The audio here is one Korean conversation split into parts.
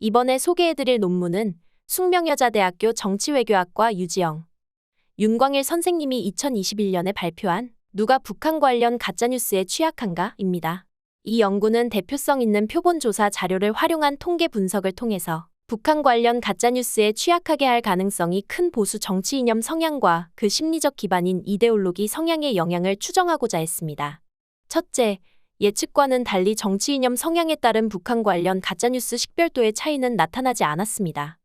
이번에 소개해드릴 논문은 숙명여자대학교 정치외교학과 유지영, 윤광일 선생님이 2021년에 발표한 누가 북한 관련 가짜뉴스에 취약한가입니다. 이 연구는 대표성 있는 표본 조사 자료를 활용한 통계 분석을 통해서 북한 관련 가짜뉴스에 취약하게 할 가능성이 큰 보수 정치 이념 성향과 그 심리적 기반인 이데올로기 성향의 영향을 추정하고자 했습니다. 첫째, 예측과는 달리 정치 이념 성향에 따른 북한 관련 가짜뉴스 식별도의 차이는 나타나지 않았습니다.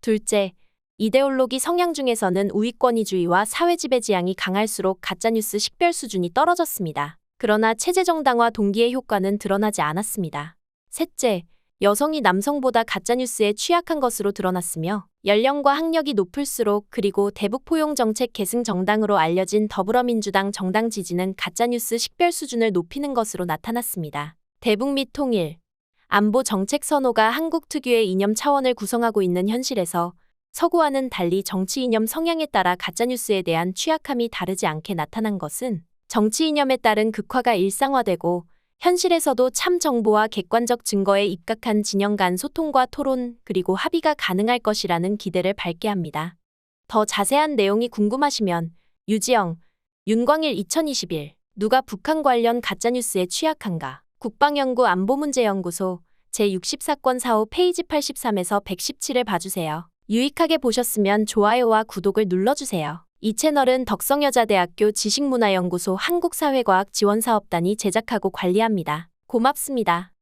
둘째, 이데올로기 성향 중에서는 우위권위주의와 사회지배 지향이 강할수록 가짜뉴스 식별 수준이 떨어졌습니다. 그러나 체제 정당화 동기의 효과는 드러나지 않았습니다. 셋째, 여성이 남성보다 가짜뉴스에 취약한 것으로 드러났으며 연령과 학력이 높을수록 그리고 대북 포용 정책 계승 정당으로 알려진 더불어민주당 정당 지지는 가짜뉴스 식별 수준을 높이는 것으로 나타났습니다. 대북 및 통일, 안보 정책 선호가 한국 특유의 이념 차원을 구성하고 있는 현실에서 서구와는 달리 정치 이념 성향에 따라 가짜뉴스에 대한 취약함이 다르지 않게 나타난 것은 정치 이념에 따른 극화가 일상화되고 현실에서도 참 정보와 객관적 증거에 입각한 진영 간 소통과 토론 그리고 합의가 가능할 것이라는 기대를 밝게 합니다. 더 자세한 내용이 궁금하시면 유지영, 윤광일 2021 누가 북한 관련 가짜뉴스에 취약한가 국방연구 안보문제연구소 제64권 4호 페이지 83에서 117을 봐주세요. 유익하게 보셨으면 좋아요와 구독을 눌러주세요. 이 채널은 덕성여자대학교 지식문화연구소 한국사회과학 지원사업단이 제작하고 관리합니다. 고맙습니다.